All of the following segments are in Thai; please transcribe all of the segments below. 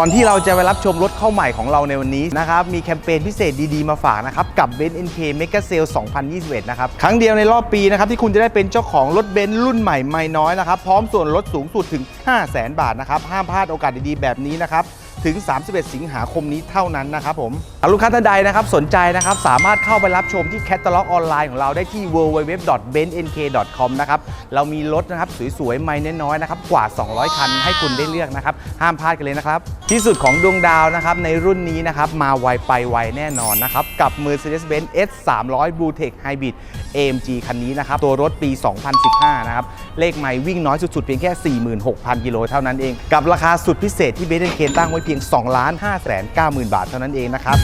ก่อนที่เราจะไปรับชมรถเข้าใหม่ของเราในวันนี้นะครับ มีแคมเปญพิเศษดีๆ มาฝากนะครับ กับ b e n z NK Mega Sale 2021 นะครับ ครั้งเดียวในรอบปีนะครับ ที่คุณจะได้เป็นเจ้าของรถเบนซ์รุ่นใหม่ไม่น้อยนะครับ พร้อมส่วนลดสูงสุดถึง 500,000 บาทนะครับ ห้ามพลาดโอกาสดีๆ แบบนี้นะครับ ถึง 31 สิงหาคมนี้เท่านั้นนะครับผมลูกค้าท่านใดนะครับสนใจนะครับสามารถเข้าไปรับชมที่แคตตาล็อกออนไลน์ของเราได้ที่ www.benzNK.com นะครับเรามีรถนะครับสวยๆไม่น้อยๆนะครับกว่า 200 คันให้คุณได้เลือกนะครับห้ามพลาดกันเลยนะครับที่สุดของดวงดาวนะครับในรุ่นนี้นะครับมาไวไปไวแน่นอนนะครับกับ Mercedes-Benz S 3 0 0 Blue Tech Hybrid AMG คันนี้นะครับตัวรถปี 2015 นะครับเลขไม่วิ่งน้อยสุดๆเพียงแค่ 46,000 กิโลเท่านั้นเอง กับราคาสุดพิเศษที่เบนเคนตั้งไว้พียง 2 5 9 0 0 0 0 บาทเท่านั้นเองนะครับ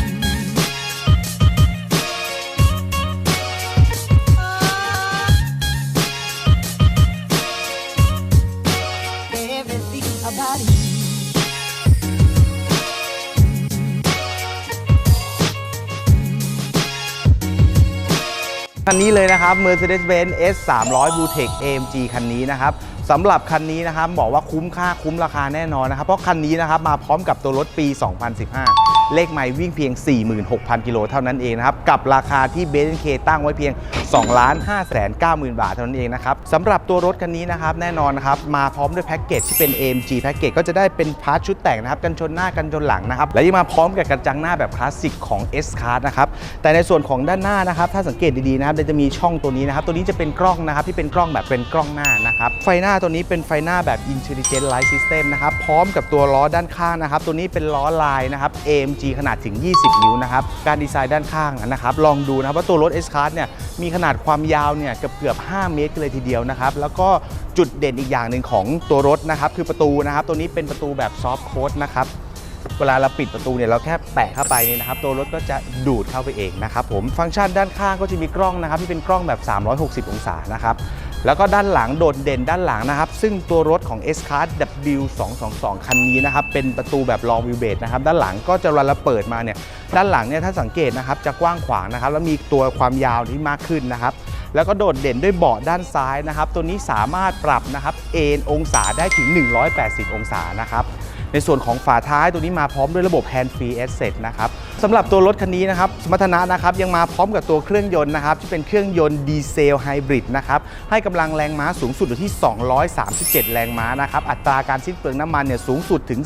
คันนี้เลยนะครับ Mercedes-Benz S300 Bluetech AMG คันนี้นะครับ สำหรับคันนี้นะครับบอกว่าคุ้มค่าคุ้มราคาแน่นอนนะครับ เพราะคันนี้นะครับมาพร้อมกับตัวรถปี 2015 เลขใหม่วิ่งเพียง 46,000 กิโลเท่านั้นเองนะครับ กับราคาที่เบนเคตั้งไว้เพียง 2 5 9 0 0 0 บาทเท่านั้นเองนะครับสำหรับตัวรถคันนี้นะครับแน่นอนครับมาพร้อมด้วยแพ็กเกจที่เป็น AMG แพ็กเกจก็จะได้เป็นพาร์ทชุดแต่งนะครับกันชนหน้ากันชนหลังนะครับและยังมาพร้อมกับกระจังหน้าแบบคลาสสิกของ S Class นะครับแต่ในส่วนของด้านหน้านะครับถ้าสังเกตดีๆนะครับจะมีช่องตัวนี้นะครับตัวนี้จะเป็นกล้องนะครับที่เป็นกล้องแบบเป็นกล้องหน้านะครับไฟหน้าตัวนี้เป็นไฟหน้าแบบ Intelligent Light System นะครับพร้อมกับตัวล้อด้านข้างนะครับตัวนี้เป็นล้อลายนะครับ AMG ขนาดถึง 20 นิ้วนะครับการดีไซน์ด้านข้างนะครับลองดูนะครับว่าตัวรถ S Class เนี่ยมีขนาดนาดความยาวเนี่ยเกือบเกือบ 5 เมตรกันเลยทีเดียวนะครับ แล้วก็จุดเด่นอีกอย่างหนึ่งของตัวรถนะครับ คือประตูนะครับ ตัวนี้เป็นประตูแบบซอฟต์โค้ดนะครับเวลาเราปิดประตูเนี่ยเราแค่แตะเข้าไปเนี่ยนะครับ ตัวรถก็จะดูดเข้าไปเองนะครับผมฟังก์ชันด้านข้างก็จะมีกล้องนะครับ ที่เป็นกล้องแบบ 360 องศานะครับ แล้วก็ด้านหลังโดดเด่นด้านหลังนะครับ ซึ่งตัวรถของ S Class W222 คันนี้นะครับ เป็นประตูแบบ long wheelbase นะครับ ด้านหลังก็จะเวลาเราเปิดมาเนี่ย ด้านหลังเนี่ยถ้าสังเกตนะครับ จะกว้างขวางนะครับ แล้วมีตัวความยาวที่มากขึ้นนะครับ แล้วก็โดดเด่นด้วยเบาะด้านซ้ายนะครับ ตัวนี้สามารถปรับนะครับเอนองศาได้ถึง 180 องศานะครับ ในส่วนของฝาท้ายตัวนี้มาพร้อมด้วยระบบ Hand Free Asset นะครับ สำหรับตัวรถคันนี้นะครับสมรรถนะนะครับยังมาพร้อมกับตัวเครื่องยนต์นะครับที่เป็นเครื่องยนต์ดีเซลไฮบริดนะครับให้กำลังแรงม้าสูงสุดอยู่ที่ 237 แรงม้านะครับอัตราการสิ้นเปลืองน้ำมันเนี่ยสูงสุดถึง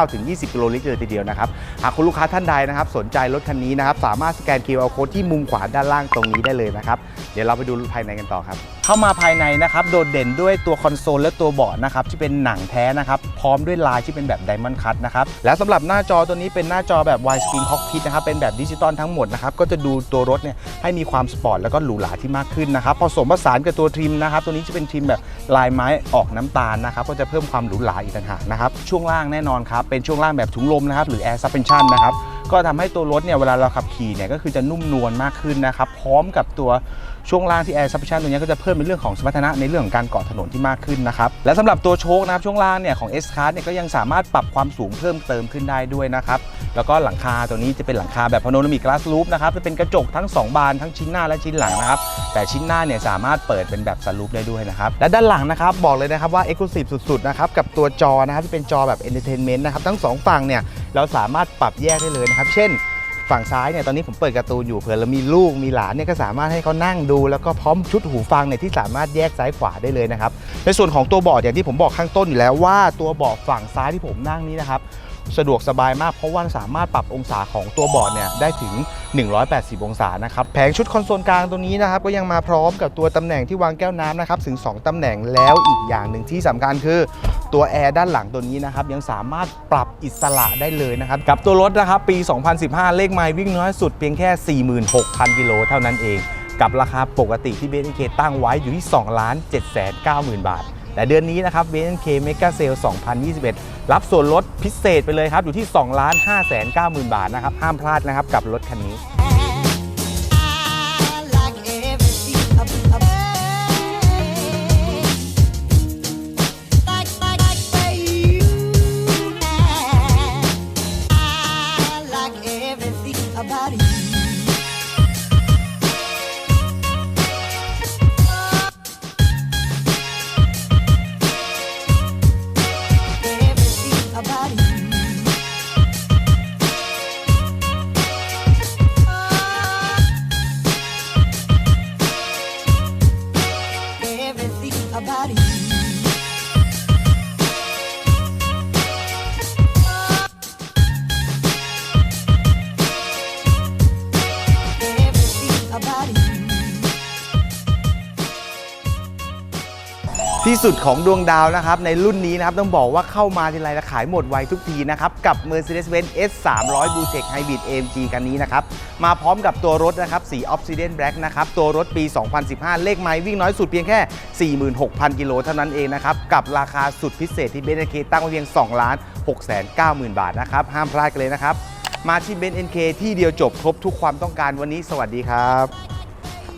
19-20 กิโลลิตรเลยทีเดียวนะครับหากคุณลูกค้าท่านใดนะครับสนใจรถคันนี้นะครับสามารถสแกน QR Code ที่มุมขวาด้านล่างตรงนี้ได้เลยนะครับเดี๋ยวเราไปดูภายในกันต่อครับเข้ามาภายในนะครับโดดเด่นด้วยตัวคอนโซลและตัวเบาะนะครับที่เป็นหนังแท้นะครับพร้อมด้วยลายที่เป็นแบบไดมอนด์คัตนะครับและสำหรับหน้าจอตัวนี้เป็นหน้าจอแบบ wide screen cockpit นะครับเป็นแบบดิจิตอลทั้งหมดนะครับก็จะดูตัวรถเนี่ยให้มีความสปอร์ตแล้วก็หรูหราที่มากขึ้นนะครับผสมผสานกับตัวทริมนะครับตัวนี้จะเป็นทริมแบบลายไม้ออกน้ำตาลนะครับก็จะเพิ่มความหรูหราอีกต่างหากนะครับช่วงล่างแน่นอนครับเป็นช่วงล่างแบบถุงลมนะครับหรือ air suspension นะครับ ก็ทำให้ตัวรถเนี่ยเวลาเราขับขี่เนี่ยก็คือจะนุ่มนวลมากขึ้นนะครับพร้อมกับตัวช่วงล่างที่ Air Suspension ตัวนี้ก็จะเพิ่มในเรื่องของสมรรถนะในเรื่องของการเกาะถนนที่มากขึ้นนะครับและสำหรับตัวโชคนะครับช่วงล่างเนี่ยของ S Class เนี่ยก็ยังสามารถปรับความสูงเพิ่มเติมขึ้นได้ด้วยนะครับแล้วก็หลังคาตัวนี้จะเป็นหลังคาแบบ Panoramic Glass Roof นะครับจะเป็นกระจกทั้ง 2 บานทั้งชิ้นหน้าและชิ้นหลังนะครับแต่ชิ้นหน้าเนี่ยสามารถเปิดเป็นแบบสลูปได้ด้วยนะครับและด้านหลังนะครับบอกเลยนะครับว่า Exclusive สุดๆนะครับกับตัวจอนะครับที่เป็นจอแบบ Entertainment นะครับทั้งสองฝั่งเนี่ย เราสามารถปรับแยกได้เลยนะครับ เช่น ฝั่งซ้ายเนี่ยตอนนี้ผมเปิดการ์ตูนอยู่เผื่อเรามีลูกมีหลานเนี่ยก็สามารถให้เขานั่งดู แล้วก็พร้อมชุดหูฟังเนี่ยที่สามารถแยกซ้ายขวาได้เลยนะครับในส่วนของตัวเบาะอย่างที่ผมบอกข้างต้นอยู่แล้วว่าตัวเบาะฝั่งซ้ายที่ผมนั่งนี้นะครับ สะดวกสบายมากเพราะว่าสามารถปรับองศาของตัวเบาะเนี่ยได้ถึง 180 องศานะครับแผงชุดคอนโซลกลางตัวนี้นะครับก็ยังมาพร้อมกับตัวตำแหน่งที่วางแก้วน้ำนะครับถึง 2ตำแหน่งแล้วอีกอย่างหนึ่งที่สำคัญคือตัวแอร์ด้านหลังตัวนี้นะครับยังสามารถปรับอิสระได้เลยนะครับกับตัวรถนะครับปี 2015 เลขไมล์วิ่งน้อยสุดเพียงแค่ 46,000 กิโลเท่านั้นเอง กับราคาปกติที่ BNK ตั้งไว้อยู่ที่ 2 7 9 0 0 0 0 บาท แต่เดือนนี้นะครับ BNK Mega Sale 2021 รับส่วนลดพิเศษไปเลยครับ อยู่ที่ 2 5 9 0 0 0 0 บาทนะครับ ห้ามพลาดนะครับกับรถคันนี้ ที่สุดของดวงดาวนะครับ ในรุ่นนี้นะครับ ต้องบอกว่าเข้ามาทีไรและขายหมดไวทุกทีนะครับ กับ Mercedes-Benz S 3 0 0 Blue Tech Hybrid AMG คันนี้นะครับ มาพร้อมกับตัวรถนะครับ สี Obsidian Black นะครับ ตัวรถปี 2015 เลขไมล์วิ่งน้อยสุดเพียงแค่ 46,000 กิโลเท่านั้นเองนะครับ กับราคาสุดพิเศษที่เบนซ์เคตั้งไว้เพียง2ล้าน6 9 0 0 0บาทนะครับ ห้ามพลาดกันเลยนะครับมาที่เบนซ์เอ็นเคที่เดียวจบครบทุกความต้องการวันนี้ สวัสดีครับ